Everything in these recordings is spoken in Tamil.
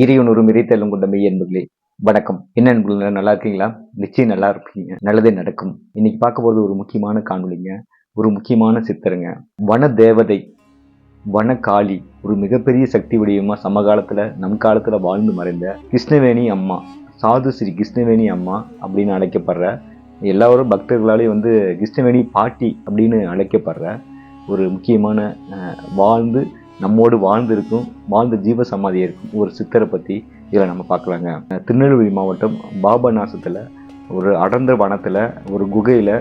ஈரையுணரும் இறைத்தெல்லும் கொண்ட மெய் என்பர்களே வணக்கம். என்ன அன்புகளே, நல்லா இருக்கீங்களா? நிச்சயம் நல்லா இருப்பீங்க. நல்லதே நடக்கும். இன்னைக்கு பார்க்க போகிறது ஒரு முக்கியமான காணொளிங்க. ஒரு முக்கியமான சித்தருங்க. வன தேவதை வனகாளி ஒரு மிகப்பெரிய சக்தி வடிவமாக சமகாலத்தில் நம் காலத்தில் வாழ்ந்து மறைந்த கிருஷ்ணவேணி அம்மா. சாது ஸ்ரீ கிருஷ்ணவேணி அம்மா அப்படின்னு அழைக்கப்படுற எல்லாரும் பக்தர்களாலேயும் வந்து கிருஷ்ணவேணி பாட்டி அப்படின்னு அழைக்கப்படுற ஒரு முக்கியமான வாழ்ந்து நம்மோடு வாழ்ந்திருக்கும் வாழ்ந்த ஜீவ சமாதியாக இருக்கும் ஒரு சித்தரை பற்றி இதில் நம்ம பார்க்கலாங்க. திருநெல்வேலி மாவட்டம் பாபநாசத்தில் ஒரு அடர்ந்த வனத்தில் ஒரு குகையில்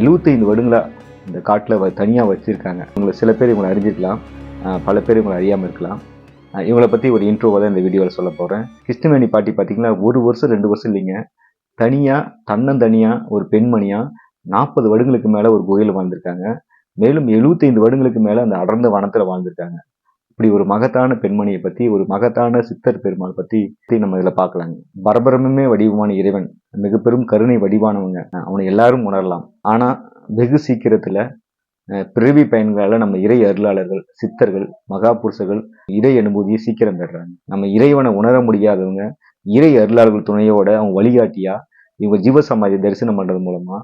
எழுபத்தைந்து வருடங்களாக இந்த காட்டில் தனியாக வச்சுருக்காங்க. உங்களை சில பேர் இவங்களை அறிஞ்சிருக்கலாம். பல பேர் இவங்களை அறியாமல் இருக்கலாம். இவங்களை பற்றி ஒரு இன்ட்ரோவை தான் இந்த வீடியோவில் சொல்ல போகிறேன் கிருஷ்ணவேணி பாட்டி பார்த்திங்கன்னா ஒரு வருஷம் ரெண்டு வருஷம் இல்லைங்க. தனியாக தன்னந்தனியாக ஒரு பெண்மணியாக நாற்பது வருடங்களுக்கு மேலே ஒரு குகையில் வாழ்ந்திருக்காங்க. மேலும் 75 வருடங்களுக்கு மேலே அந்த அடர்ந்த வனத்தில் வாழ்ந்திருக்காங்க. இப்படி ஒரு மகத்தான பெண்மணியை பற்றி ஒரு மகத்தான சித்தர் பெருமாள் பற்றி பற்றி நம்ம இதில் பார்க்கலாங்க பரபரமுமே வடிவமான இறைவன் மிக பெரும் கருணை வடிவானவங்க. அவனை எல்லாரும் உணரலாம். ஆனால் வெகு சீக்கிரத்தில் பிறவி பயன்களால் நம்ம இறை அருளாளர்கள் சித்தர்கள் மகாபுருஷர்கள் இறை அனுபூதியை சீக்கிரம் பெறுறாங்க. நம்ம இறைவனை உணர முடியாதவங்க இறை அருளாளர்கள் துணையோட அவங்க வழிகாட்டியா இவங்க ஜீவசமாதி தரிசனம் பண்றது மூலமா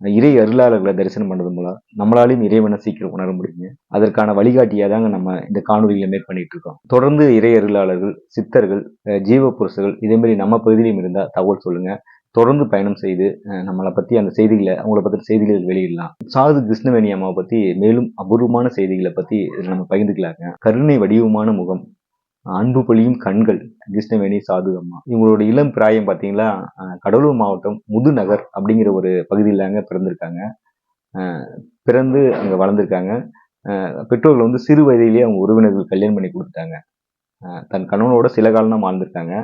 இறை அருளாளர்களை தரிசனம் பண்ணது மூலம் நம்மளாலையும் இறைவனை சீக்கிரம் உணர முடியுங்க அதற்கான வழிகாட்டியா தாங்க நம்ம இந்த காணொலிகளை மேற்கொண்டிட்டு இருக்கோம். தொடர்ந்து இறை அருளாளர்கள் சித்தர்கள் ஜீவ புருஷர்கள் இதே மாதிரி நம்ம பகுதியிலும் இருந்தால் தகவல் சொல்லுங்க. தொடர்ந்து பயணம் செய்து நம்மளை பற்றி அந்த செய்திகளை அவங்கள பற்றி செய்திகளை வெளியிடலாம். சாது கிருஷ்ணவேணி அம்மாவை பற்றி மேலும் அபூர்வமான செய்திகளை பற்றி இதில் நம்ம பகிர்ந்துக்கலாங்க. கருணை வடிவமான முகம் அன்பு பொழியும் கண்கள் கிருஷ்ணவேணி சாது அம்மா. இவங்களோட இளம் பிராயம் பார்த்தீங்களா கடலூர் மாவட்டம் முதுநகர் அப்படிங்கிற ஒரு பகுதியிலாங்க பிறந்திருக்காங்க. பிறந்து அங்கே வளர்ந்துருக்காங்க. பெற்றோர்கள் வந்து சிறு வயதிலேயே அவங்க உறவினர்கள் கல்யாணம் பண்ணி கொடுத்துட்டாங்க. தன் கணவனோட சில காலம் வாழ்ந்திருக்காங்க.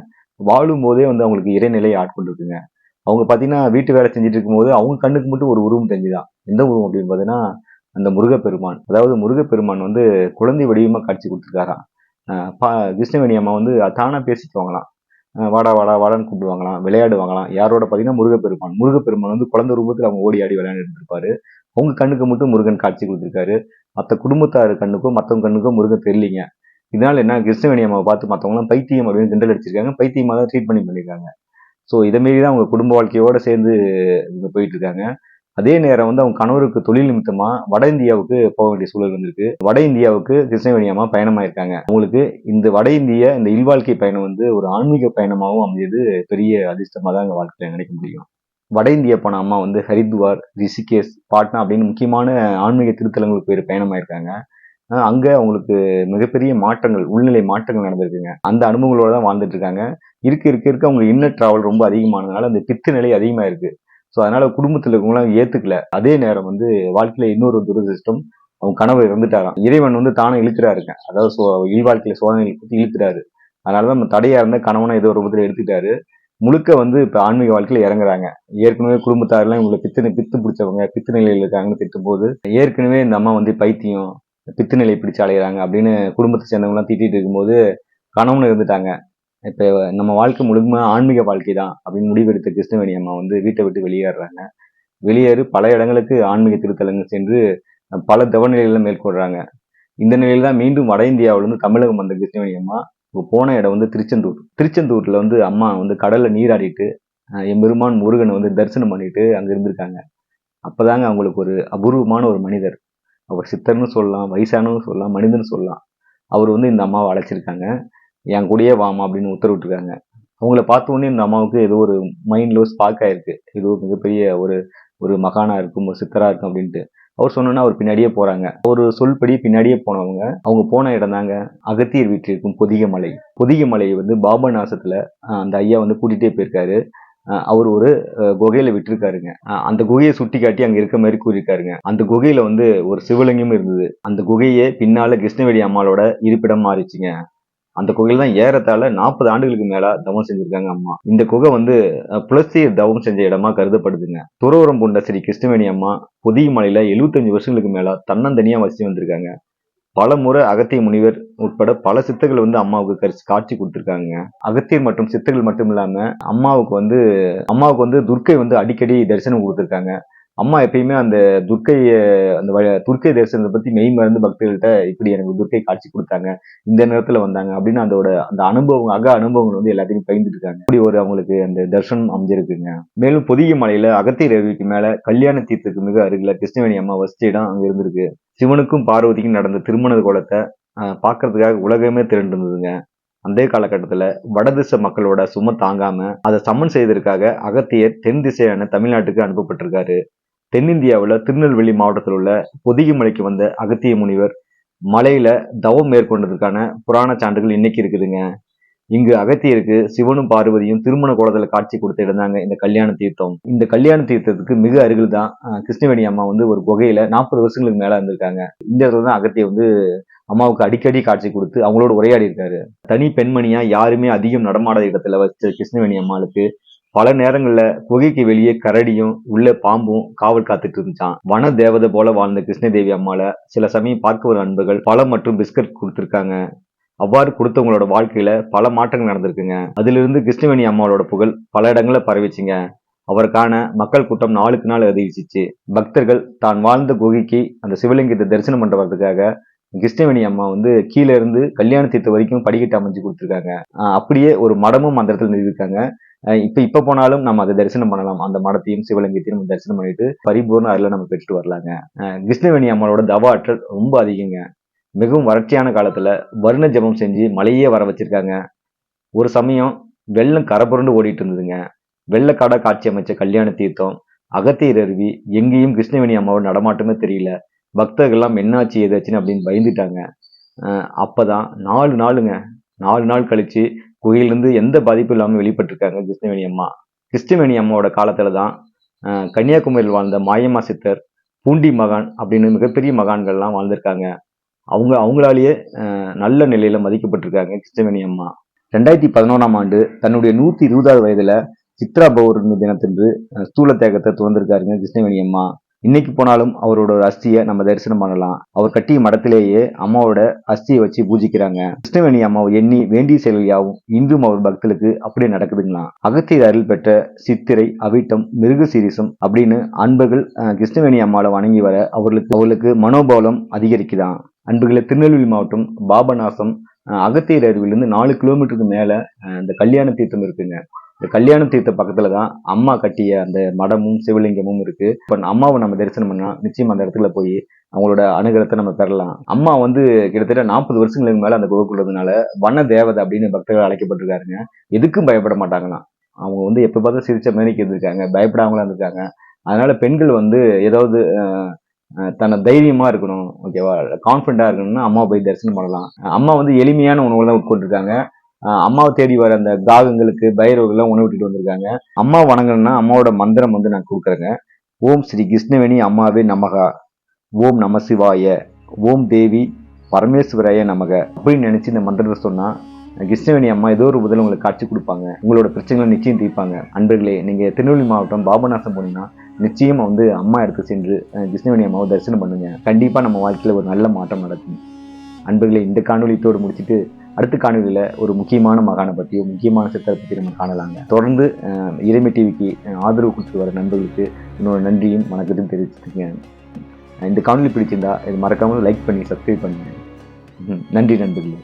வாழும் போதே வந்து அவங்களுக்கு இறைநிலை ஆட்கொண்டிருக்குங்க. அவங்க பார்த்தீங்கன்னா வீட்டு வேலை செஞ்சுட்டு இருக்கும்போது அவங்க கண்ணுக்கு மட்டும் ஒரு உருவம் தெரிஞ்சுதான். எந்த உருவம் அப்படின்னு பார்த்தீங்கன்னா அந்த முருகப்பெருமான். அதாவது முருகப்பெருமான் வந்து குழந்தை வடிவமாக காட்சி கொடுத்துருக்காராம். பா கிருஷ்ணவேணி அம்மா வந்து தானா பேசிக்குவாங்களாம் வாங்கலாம். வாடா வாடா வாடான்னு கூப்பிடுவாங்களாம் விளையாடுவாங்களாம். யாரோட பார்த்தீங்கன்னா முருகப்பெருமான். முருகப்பெருமான் வந்து குழந்தை ரூபத்தில் அவங்க ஓடி ஆடி விளையாண்டுட்டு இருப்பாரு அவங்க கண்ணுக்கு மட்டும் முருகன் காட்சி கொடுத்துருக்காரு. மற்ற குடும்பத்தார் கண்ணுக்கும் மற்றவங்க கண்ணுக்கும் முருகன் தெரியலிங்க. இதனால என்ன கிருஷ்ணவேணி அம்மாவை பார்த்து மற்றவங்களாம் பைத்தியம் அப்படின்னு கிண்டல் அடிச்சிருக்காங்க. பைத்தியமாக தான் ட்ரீட் பண்ணி பண்ணியிருக்காங்க ஸோ இதை மாரி தான் அவங்க குடும்ப வாழ்க்கையோட சேர்ந்து இவங்க போயிட்டு இருக்காங்க. அதே நேரம் வந்து அவங்க கணவருக்கு தொழில் நிமித்தமாக வட இந்தியாவுக்கு போக வேண்டிய சூழல் வந்திருக்கு. வட இந்தியாவுக்கு கிருஷ்ணவேணியமாக அம்மா பயணமாயிருக்காங்க. அவங்களுக்கு இந்த வட இந்திய இந்த இல்வாழ்க்கை பயணம் வந்து ஒரு ஆன்மீக பயணமாகவும் அமைஞ்சது. பெரிய அதிர்ஷ்டமாக தான் எங்கள் வாழ்க்கையில் நினைக்க முடியும். வட இந்தியா போன அம்மா வந்து ஹரித்வார் ரிஷிகேஷ் பாட்னா அப்படின்னு முக்கியமான ஆன்மீக திருத்தலங்களுக்கு போய் பயணமாயிருக்காங்க. அங்கே அவங்களுக்கு மிகப்பெரிய மாற்றங்கள் உள்நிலை மாற்றங்கள் நடந்திருக்குங்க. அந்த அனுபவங்களோட தான் வாழ்ந்துட்டு இருக்காங்க. இருக்க இருக்க இருக்க. அவங்க இன்னர் டிராவல் ரொம்ப அதிகமானதுனால அந்த பித்து நிலை அதிகமாக இருக்குது ஸோ அதனால குடும்பத்தில் இருக்கவங்களாம் ஏத்துக்கல. அதே நேரம் வந்து வாழ்க்கையில இன்னொரு துரதிருஷ்டம் அவங்க கணவர் இறந்துட்டாராம். இறைவன் வந்து தானே இழுக்கிறாருங்க அதாவது சோ இல்வாழ்க்கையில சோதனைகளை பத்தி இழுக்கிறாரு. அதனாலதான் நம்ம தடையா இருந்த கணவனை ஏதோ ஒரு ரூபத்தில் எடுத்துட்டாரு. முழுக்க வந்து இப்போ ஆன்மீக வாழ்க்கையில இறங்குறாங்க. ஏற்கனவே குடும்பத்தாரெல்லாம் இவங்களை பித்து பித்து பிடிச்சவங்க பித்து நிலையில் இருக்காங்கன்னு திட்டும் போது ஏற்கனவே இந்த அம்மா வந்து பைத்தியம் பித்து நிலை பிடிச்சு அலையிறாங்க அப்படின்னு குடும்பத்தை சேர்ந்தவங்கலாம் திட்டிட்டு இருக்கும்போது கணவன் இருந்துட்டாங்க இப்போ நம்ம வாழ்க்கை முழுமையாக ஆன்மீக வாழ்க்கை தான் அப்படின்னு முடிவெடுத்த கிருஷ்ணவேணி அம்மா வந்து வீட்டை விட்டு வெளியேறாங்க. வெளியேறி பல இடங்களுக்கு ஆன்மீக திருத்தலங்கள் சென்று பல தவநிலைகளை மேற்கொள்றாங்க. இந்த நிலையில் தான் மீண்டும் வட இந்தியாவிலிருந்து தமிழகம் வந்த கிருஷ்ணவேணி அம்மா. இப்போ போன இடம் வந்து திருச்செந்தூர். திருச்செந்தூரில் வந்து அம்மா வந்து கடலில் நீராடிட்டு எம்பெருமான் முருகனை வந்து தரிசனம் பண்ணிட்டு அங்கே இருந்திருக்காங்க. அப்பதாங்க அவங்களுக்கு ஒரு அபூர்வமான ஒரு மனிதர். அவர் சித்தர்னு சொல்லலாம் வயசானவன்னு சொல்லலாம் மனிதன் சொல்லலாம். அவர் வந்து இந்த அம்மாவை அழைச்சிருக்காங்க. என் கூடயே வாமா அப்படின்னு உத்தரவிட்டுருக்காங்க. அவங்கள பார்த்த உடனே இந்த அம்மாவுக்கு ஏதோ ஒரு மைண்ட்ல ஒரு ஸ்பார்க் ஆயிருக்கு. ஏதோ மிகப்பெரிய ஒரு ஒரு மகானா இருக்கும் ஒரு சித்தரா இருக்கும் அப்படின்ட்டு. அவர் சொன்னோன்னா அவர் பின்னாடியே போறாங்க. ஒரு சொல்படி பின்னாடியே போனவங்க அவங்க போன இடம் தாங்க அகத்தியர் வீட்டில் இருக்கும் பொதிகை மலை. பொதிகை மலையை வந்து பாபநாசத்துல ஆஹ் அந்த ஐயா வந்து கூட்டிகிட்டே போயிருக்காரு. அவர் ஒரு குகையில விட்டுருக்காருங்க. அந்த குகையை சுட்டி காட்டி அங்க இருக்க மாதிரி கூறியிருக்காருங்க. அந்த குகையில வந்து ஒரு சிவலிங்கம் இருந்தது. அந்த குகையே பின்னால கிருஷ்ணவேடி அம்மாளோட இருப்பிடம் மாறிச்சுங்க. அந்த குகையில தான் ஏறத்தாழ நாற்பது ஆண்டுகளுக்கு மேல தவம் செஞ்சிருக்காங்க அம்மா. இந்த குகை வந்து புலசியர் தவம் செஞ்ச இடமா கருதப்படுதுங்க. துறவரம் பூண்ட ஸ்ரீ கிருஷ்ணவேணி அம்மா புதிய மலையில 75 வருஷங்களுக்கு மேல தன்னந்தனியா வசித்து வந்திருக்காங்க. பல முறை அகத்திய முனிவர் உட்பட பல சித்தர்கள் வந்து அம்மாவுக்கு கரிசி காட்சி கொடுத்துருக்காங்க. அகத்தியர் மற்றும் சித்தர்கள் மட்டும் இல்லாம அம்மாவுக்கு வந்து அம்மாவுக்கு வந்து துர்க்கை வந்து அடிக்கடி தரிசனம் கொடுத்துருக்காங்க. அம்மா எப்பயுமே அந்த துர்க்கை அந்த துர்க்கை தரிசனத்தை பத்தி மெய் மறந்து பக்தர்கள்ட்ட இப்படி எனக்கு துர்க்கை காட்சி கொடுத்தாங்க இந்த நேரத்துல வந்தாங்க அப்படின்னு அதோட அந்த அனுபவம் அக அனுபவங்கள் வந்து எல்லாத்தையும் பகிர்ந்துட்டு இருக்காங்க. இப்படி ஒரு அவங்களுக்கு அந்த தர்ஷனம் அமைஞ்சிருக்குங்க. மேலும் பொதிகை மலையில அகத்திய ரவிக்கு மேல கல்யாண தீர்த்துக்கு மிக அருகில கிருஷ்ணவேணி அம்மா வசிச்ச இடம் அங்க இருந்திருக்கு. சிவனுக்கும் பார்வதிக்கும் நடந்த திருமண கோலத்தை பார்க்கறதுக்காக உலகமே திரண்டு இருந்ததுங்க. அந்த காலகட்டத்தில் வடதிசை மக்களோட சும தாங்காம அதை சமன் செய்ததற்காக அகத்தியர் தென் திசையான தமிழ்நாட்டுக்கு அனுப்பப்பட்டிருக்காரு. தென்னிந்தியாவில் திருநெல்வேலி மாவட்டத்தில் உள்ள பொதிகை மலைக்கு வந்த அகத்திய முனிவர் மலையில தவம் மேற்கொண்டதற்கான புராண சான்றுகள் இன்னைக்கு இருக்குதுங்க. இங்கு அகத்தியருக்கு சிவனும் பார்வதியும் திருமண கோலத்துல காட்சி கொடுத்து இருந்தாங்க இந்த கல்யாண தீர்த்தம். இந்த கல்யாண தீர்த்தத்துக்கு மிக அருகில் தான் கிருஷ்ணவேணி அம்மா வந்து ஒரு குகையில நாற்பது வருஷங்களுக்கு மேல இருந்திருக்காங்க. இந்த இடத்துல தான் அகத்திய வந்து அம்மாவுக்கு அடிக்கடி காட்சி கொடுத்து அவங்களோட உரையாடி இருக்காரு தனி பெண்மணியா யாருமே அதிகம் நடமாடாத இடத்துல வச்ச கிருஷ்ணவேணி அம்மாளுக்கு பல நேரங்கள்ல குகைக்கு வெளியே கரடியும் உள்ள பாம்பும் காவல் காத்துட்டு இருந்துச்சான் வன தேவதை போல வாழ்ந்த கிருஷ்ணதேவி அம்மால சில சமயம் பார்க்க வரும் அன்புகள் பழம் மற்றும் பிஸ்கட் கொடுத்துருக்காங்க. அவ்வாறு கொடுத்தவங்களோட வாழ்க்கையில பல மாற்றங்கள் நடந்திருக்குங்க. அதிலிருந்து கிருஷ்ணவேணி அம்மாவோட புகழ் பல இடங்களில் பரவிச்சுங்க. அவருக்கான மக்கள் கூட்டம் நாளுக்கு நாள் அதிகரிச்சிச்சு. பக்தர்கள் தான் வாழ்ந்த குகைக்கு அந்த சிவலிங்கத்தை தரிசனம் பண்றதுக்காக கிருஷ்ணவேணி அம்மா வந்து கீழே இருந்து கல்யாண தீர்த்த வரைக்கும் படிக்கட்டு அமைஞ்சு கொடுத்துருக்காங்க. அப்படியே ஒரு மடமும் அந்த இடத்துல நிறுவிருக்காங்க இப்ப இப்ப போனாலும் நம்ம அதை தரிசனம் பண்ணலாம். அந்த மடத்தையும் சிவலிங்கத்தையும் நம்ம தரிசனம் பண்ணிட்டு பரிபூர்ண அதில் நம்ம பெற்றுட்டு வரலாங்க. கிருஷ்ணவேணி அம்மாவோட தவ ஆற்றல் ரொம்ப அதிகங்க. மிகவும் வறட்சியான காலத்துல வருண ஜெபம் செஞ்சு மலையே வர வச்சிருக்காங்க. ஒரு சமயம் வெள்ளம் கரபுரண்டு ஓடிட்டு இருந்ததுங்க. வெள்ளக்காடா காட்சி அமைச்ச கல்யாண தீர்த்தம் அகத்தியர் அருவி எங்கேயும் கிருஷ்ணவேணி அம்மாவோட நடமாட்டமே தெரியல. பக்தர்கள்லாம் என்னாச்சு ஏதாச்சுன்னு அப்படின்னு பயந்துட்டாங்க. அப்போ தான் நாலு நாளுங்க. நாலு நாள் கழிச்சு குகையிலிருந்து எந்த பாதிப்பும் இல்லாமல் வெளிப்பட்டிருக்காங்க கிருஷ்ணவேணி அம்மா. கிருஷ்ணவேணி அம்மாவோட காலத்தில் தான் கன்னியாகுமரியில் வாழ்ந்த மாயம்மா சித்தர் பூண்டி மகான் அப்படின்னு மிகப்பெரிய மகான்கள்லாம் வாழ்ந்திருக்காங்க. அவங்க அவங்களாலேயே நல்ல நிலையில் மதிக்கப்பட்டிருக்காங்க கிருஷ்ணவேணி அம்மா. ரெண்டாயிரத்தி பதினோராம் ஆண்டு தன்னுடைய நூற்றி இருபதாவது வயதில் சித்ரா பௌர்ணமி தினத்தன்று ஸ்தூல தேகத்தை துவந்திருக்காருங்க கிருஷ்ணவேணி அம்மா. இன்னைக்கு போனாலும் அவரோட அஸ்தியை நம்ம தரிசனம் பண்ணலாம். அவர் கட்டிய மடத்திலேயே அம்மாவோட அஸ்தியை வச்சு பூஜிக்கிறாங்க. கிருஷ்ணவேணி அம்மாவை எண்ணி வேண்டிய செயல்கள் இன்றும் அவர் பக்தர்களுக்கு அப்படியே நடக்குதுங்களாம் அகத்தியர் அருள் பெற்ற சித்திரை அவிட்டம் மிருகசீரிசம் அப்படின்னு அன்பர்கள் அஹ், கிருஷ்ணவேணி அம்மாவை வணங்கி வர அவர்களுக்கு அவர்களுக்கு மனோபலம் அதிகரிக்குதான் அன்புகளை திருநெல்வேலி மாவட்டம் பாபநாசம் அஹ், அகத்தியர் அருவிலிருந்து நாலு கிலோமீட்டருக்கு மேல இந்த கல்யாண தீர்த்தம் இருக்குங்க. இந்த கல்யாண தீர்த்த பக்கத்துல தான் அம்மா கட்டிய அந்த மடமும் சிவலிங்கமும் இருக்கு. இப்ப அம்மாவை நம்ம தரிசனம் பண்ணா நிச்சயம் அந்த இடத்துல போய் அவங்களோட அனுகிரகத்தை நம்ம பெறலாம். அம்மா வந்து கிட்டத்தட்ட நாற்பது வருஷங்களுக்கு மேல அந்த குகைக்குள்ளதுனால வன தேவதை அப்படின்னு பக்தர்கள் அழைக்கப்பட்டிருக்காருங்க. எதுக்கும் பயப்பட மாட்டாங்களாம். அவங்க வந்து எப்ப பார்த்தா சிரிச்ச மேனிக்கு இருந்திருக்காங்க பயப்படாமலாம் இருந்திருக்காங்க. அதனால பெண்கள் வந்து ஏதாவது தன்னை தைரியமா இருக்கணும் ஓகேவா? கான்ஃபிடண்ட்டாக இருக்கணும்னா அம்மா போய் தரிசனம் பண்ணலாம். அம்மா வந்து எளிமையான உணவுகள் தான் உட்கொண்டிருக்காங்க. அம்மாவை தேடி வர அந்த காகங்களுக்கு பைரவர்கள்லாம் உணவு விட்டுட்டு வந்திருக்காங்க. அம்மா வணங்கணும்னா அம்மாவோட மந்திரம் வந்து நான் கொடுக்குறேங்க. ஓம் ஸ்ரீ கிருஷ்ணவேணி அம்மாவே நமகா. ஓம் நம சிவாய. ஓம் தேவி பரமேஸ்வராய நமக. அப்படின்னு நினச்சி இந்த மந்திரத்தை சொன்னால் கிருஷ்ணவேணி அம்மா ஏதோ ஒரு முதல்ல உங்களுக்கு காட்சி கொடுப்பாங்க. உங்களோட பிரச்சனைகளை நிச்சயம் தீர்ப்பாங்க. அன்பர்களே நீங்கள் திருநெல்வேலி மாவட்டம் பாபநாசம் போனீங்கன்னா நிச்சயமா வந்து அம்மா இடத்துக்கு சென்று கிருஷ்ணவேணி அம்மாவை தரிசனம் பண்ணுங்க. கண்டிப்பாக நம்ம வாழ்க்கையில் ஒரு நல்ல மாற்றம் நடக்கும். அன்பர்களே இந்த காணொலி முடிச்சுட்டு அடுத்த காணொலியில் ஒரு முக்கியமான மகானை பற்றியோ முக்கியமான சித்தரை பற்றி நம்ம காணலாங்க. தொடர்ந்து இறைமை டிவிக்கு ஆதரவு கொடுத்து வர நண்பர்களுக்கு என்னோட நன்றியும் வணக்கத்தையும் தெரிவிச்சுக்கேன் இந்த காணொலி பிடிச்சிருந்தா இது மறக்காமல் லைக் பண்ணி சப்ஸ்கிரைப் பண்ணுங்க. நன்றி நண்பர்களே.